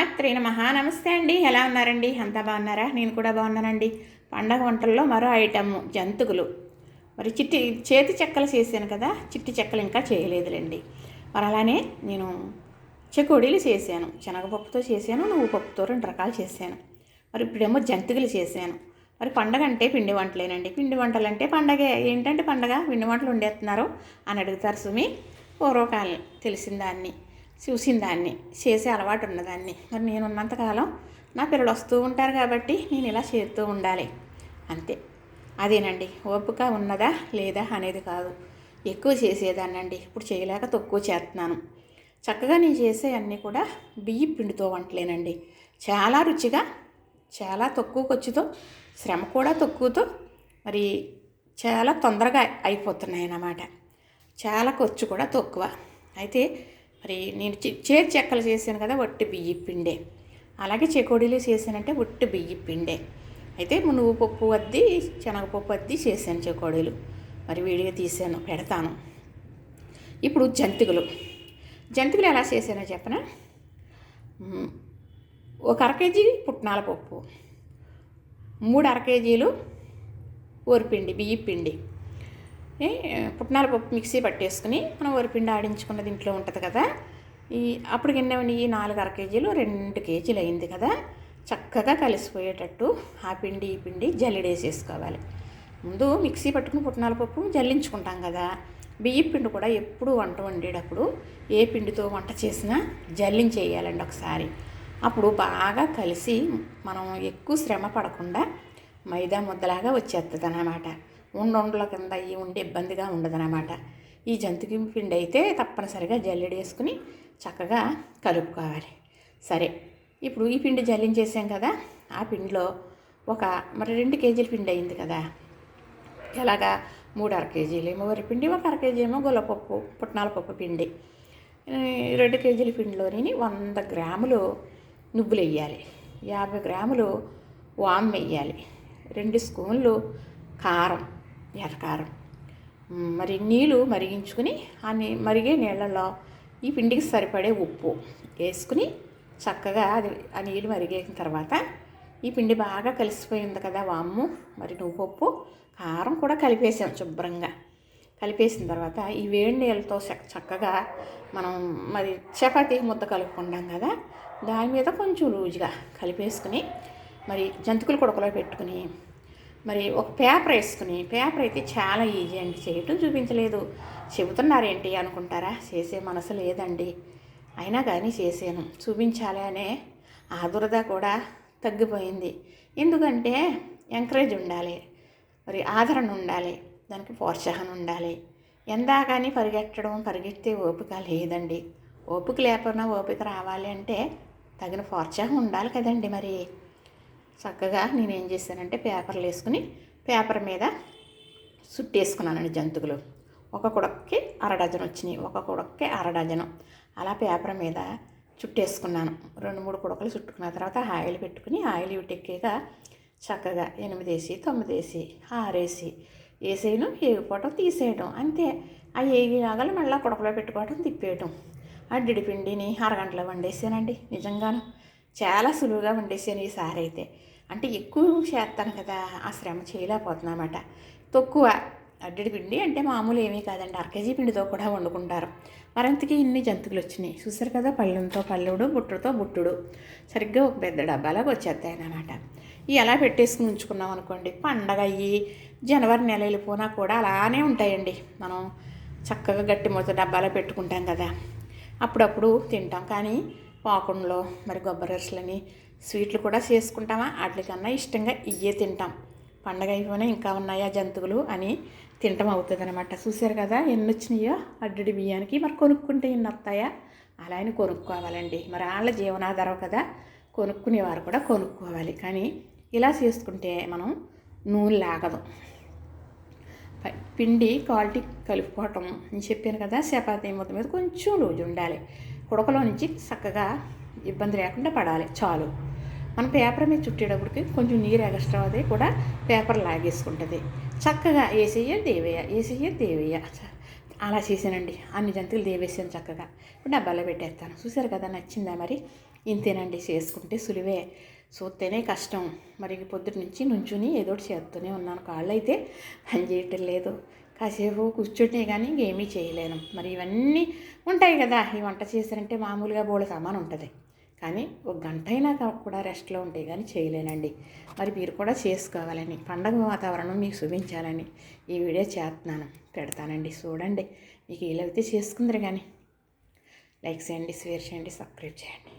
శ్రీమాత్రే నమ. నమస్తే అండి. ఎలా ఉన్నారండి? అంతా బాగున్నారా? నేను కూడా బాగున్నానండి. పండగ వంటల్లో మరో ఐటమ్ జంతుకులు మరి చిట్టి చేతి చెక్కలు చేశాను కదా? చిట్టి చెక్కలు ఇంకా చేయలేదులేండి. మరి అలానే నేను చెకోడీలు చేశాను. శనగపప్పుతో చేశాను నువ్వు పప్పుతో రెండు రకాలు చేశాను. మరి ఇప్పుడేమో జంతికలు చేశాను. మరి పండగ అంటే పిండి వంటలేనండి. పిండి వంటలు అంటే పండగే. ఏంటంటే పండగ? పిండి వంటలు వండేస్తున్నారు అని అడుగుతారు సుమి. పూర్వకాలం తెలిసిన దాన్ని. చూసిన దాన్ని చేసే అలవాటు ఉన్నదాన్ని. మరి నేను ఉన్నంతకాలం నా పిల్లలు వస్తూ ఉంటారు కాబట్టి నేను ఇలా చేస్తూ ఉండాలి. అంతే. అదేనండి. ఓపిక ఉన్నదా లేదా అనేది కాదు. ఎక్కువ చేసేదాన్నండి. ఇప్పుడు చేయలేక తక్కువ చేస్తున్నాను. చక్కగా నేను చేసే అన్నీ కూడా బియ్య పిండితో వంటలేనండి. చాలా రుచిగా చాలా తక్కువ ఖర్చుతో శ్రమ కూడా తక్కువతో మరి చాలా తొందరగా అయిపోతున్నాయి అన్నమాట చాలా ఖర్చు కూడా తక్కువ. అయితే మరి నేను చే- చేతి చెక్కలు చేశాను కదా వట్టి బియ్య పిండే. అలాగే చెకోడీలు చేశానంటే వట్టి బియ్య పిండే. అయితే నువ్వు పప్పు అద్ది శనగపప్పు అద్ది చేశాను చెకోడీలు. మరి వీడియో తీసాను పెడతాను. ఇప్పుడు జంతికలు. జంతికలు ఎలా చేశానో చెప్పనా? ఒక అర కేజీ పుట్నాల పప్పు. మూడు అర కేజీలు వరిపిండి బియ్య పిండి. పుట్నాల పప్పు మిక్సీ పట్టేసుకుని మనం వరిపిండి ఆడించుకున్న దీంట్లో ఉంటుంది కదా. ఈ అప్పుడు ఎన్ని ఈ నాలుగు అర కేజీలు రెండు కేజీలు అయింది కదా. చక్కగా కలిసిపోయేటట్టు ఆ పిండి ఈ పిండి జల్లెడేసేసుకోవాలి. ముందు మిక్సీ పట్టుకుని పుట్నాల పప్పు జల్లించుకుంటాం కదా. బియ్యం పిండి కూడా ఎప్పుడు వంట వండేటప్పుడు ఏ పిండితో వంట చేసినా జల్లించేయాలండి ఒకసారి. అప్పుడు బాగా కలిసి మనం ఎక్కువ శ్రమ పడకుండా మైదా ముద్దలాగా వచ్చేస్తుంది అన్నమాట ఉండొండల కింద అయ్యి ఉండి ఇబ్బందిగా ఉండదన్నమాట. ఈ జంతికి పిండి అయితే తప్పనిసరిగా జల్లెడ వేసుకుని చక్కగా కలుపుకోవాలి. సరే ఇప్పుడు ఈ పిండి జల్లించేసాం కదా ఆ పిండిలో ఒక మరి రెండు కేజీల పిండి అయింది కదా. ఎలాగా? మూడు అర కేజీలు ఏమో వరిపిండి ఒక అర కేజీ ఏమో గొల్లపప్పు పుట్నాల పప్పు పిండి. రెండు కేజీల పిండిలోని వంద గ్రాములు నువ్వులు వేయాలి. యాభై గ్రాములు వామ్ వేయాలి. రెండు స్పూన్లు కారం. ఎర్రకారం మరి నీళ్ళు మరిగించుకుని ఆ నీ మరిగే నీళ్ళలో ఈ పిండికి సరిపడే ఉప్పు వేసుకుని చక్కగా అది ఆ నీళ్ళు మరిగేసిన తర్వాత ఈ పిండి బాగా కలిసిపోయింది కదా వాము మరి నువ్వు ఉప్పు కారం కూడా కలిపేసాం శుభ్రంగా. కలిపేసిన తర్వాత ఈ వేడి నీళ్ళతో చక్కగా మనం మరి చపాతీ ముద్ద కలుపుకుంటాం కదా దాని మీద కొంచెం లూజుగా కలిపేసుకుని మరి జంతికలు కొడకలో పెట్టుకుని మరి ఒక పేపర్ వేసుకుని పేపర్ అయితే చాలా ఈజీ అండి. చేయటం చూపించలేదు. చెబుతున్నారేంటి అనుకుంటారా? చేసే మనసు లేదండి. అయినా కానీ చేసాను చూపించాలి అనే ఆదురద కూడా తగ్గిపోయింది. ఎందుకంటే ఎంకరేజ్ ఉండాలి. మరి ఆదరణ ఉండాలి. దానికి ప్రోత్సాహం ఉండాలి. ఎందా కానీ పరిగెట్టడం పరిగెత్తే ఓపిక లేదండి. ఓపిక లేకపోయినా ఓపిక రావాలి అంటే తగిన ప్రోత్సాహం ఉండాలి కదండి మరి. చక్కగా నేను ఏం చేశానంటే పేపర్లు వేసుకుని పేపర్ మీద సుట్టేసుకున్నానండి జంతువులు. ఒక కుడక్కి అర డజన్ వచ్చినాయి. ఒక కుడక్కి అర డజను. అలా పేపర్ మీద చుట్టేసుకున్నాను. రెండు మూడు కుడకలు చుట్టుకున్న తర్వాత ఆయిల్ పెట్టుకుని ఆయిల్ ఇటుక్కాక చక్కగా ఎనిమిది వేసి తొమ్మిది వేసి ఆరేసి వేసేయడం ఏగిపోవటం తీసేయడం. అంతే. ఆ ఏగినాగలు మళ్ళీ కుడకలో పెట్టుకోవటం తిప్పేయటం. ఆ పిండిని అరగంటలో వండేసానండి. నిజంగాను. చాలా సులువుగా వండేసాను ఈసారి అయితే అంటే ఎక్కువ చేస్తాను కదా ఆ శ్రమ చేయలేకపోతున్నామట తక్కువ అడ్డడి పిండి అంటే మామూలు ఏమీ కాదండి. అరకేజీ పిండితో కూడా వండుకుంటారు. మరంతకి ఇన్ని జంతువులు వచ్చినాయి చూసారు కదా పళ్ళెంతో పళ్ళుడు బుట్టతో బుట్టుడు. సరిగ్గా ఒక పెద్ద డబ్బాలాగా వచ్చేస్తాయి అన్నమాట ఇవి ఎలా పెట్టేసుకుని ఉంచుకున్నాం అనుకోండి పండగ అయ్యి జనవరి నెల వెళ్ళిపోయినా కూడా అలానే ఉంటాయండి. మనం చక్కగా గట్టి మూత డబ్బాలో పెట్టుకుంటాం కదా. అప్పుడప్పుడు తింటాం. కానీ పాకుండలో మరి కొబ్బరి స్వీట్లు కూడా చేసుకుంటామా? వాటికన్నా ఇష్టంగా ఇయ్యే తింటాం. పండగ అయిపోయినా ఇంకా ఉన్నాయా జంతువులు అని తినటం అవుతుంది అనమాట చూసారు కదా ఎన్ని వచ్చినాయో అడ్డడి బియ్యానికి మరి కొనుక్కుంటే ఎన్ని వస్తాయా అలా అని కొనుక్కోవాలండి. మరి వాళ్ళ జీవనాధారం కదా కొనుక్కునేవారు కూడా కొనుక్కోవాలి. కానీ ఇలా చేసుకుంటే మనం నూనె లాగదు. పిండి క్వాలిటీ కలుపుకోవటం నేను చెప్పాను కదా చపాతీ ముద్ద మీద కొంచెం లూజు ఉండాలి. ఉడకలో నుంచి చక్కగా ఇబ్బంది లేకుండా పడాలి చాలు. మన పేపర్ మీద చుట్టేటప్పటికి కొంచెం నీరు ఎక్స్ట్రా అది కూడా పేపర్ లాగేసుకుంటుంది. చక్కగా ఏసయ్య దేవయ్య ఏసయ్య దేవయ్య. అలా చేశానండి. అన్ని జంతువులు దేవేసాను చక్కగా. ఇప్పుడు డబ్బాలో పెట్టేస్తాను. చూసారు కదా నచ్చిందా మరి? ఇంతేనండి చేసుకుంటే సులువే. చూస్తేనే కష్టం. మరి పొద్దుటి నుంచి నుంచుని ఏదో చేస్తూనే ఉన్నాను. కాళ్ళు అయితే పని చేయటం లేదు. కాసేపు కూర్చుంటే కానీ ఇంకేమీ చేయలేను. మరి ఇవన్నీ ఉంటాయి కదా ఈ వంట చేశారంటే మామూలుగా బోళ సామాన్ ఉంటుంది. కానీ ఒక గంట అయినా కూడా రెస్ట్లో ఉంటే కానీ చేయలేనండి. మరి మీరు కూడా చేసుకోవాలని పండగ వాతావరణం మీకు చూపించాలని ఈ వీడియో చేస్తున్నాను. పెడతానండి చూడండి. మీకు వీలైతే చేసుకుందరు కానీ లైక్ చేయండి షేర్ చేయండి సబ్స్క్రైబ్ చేయండి.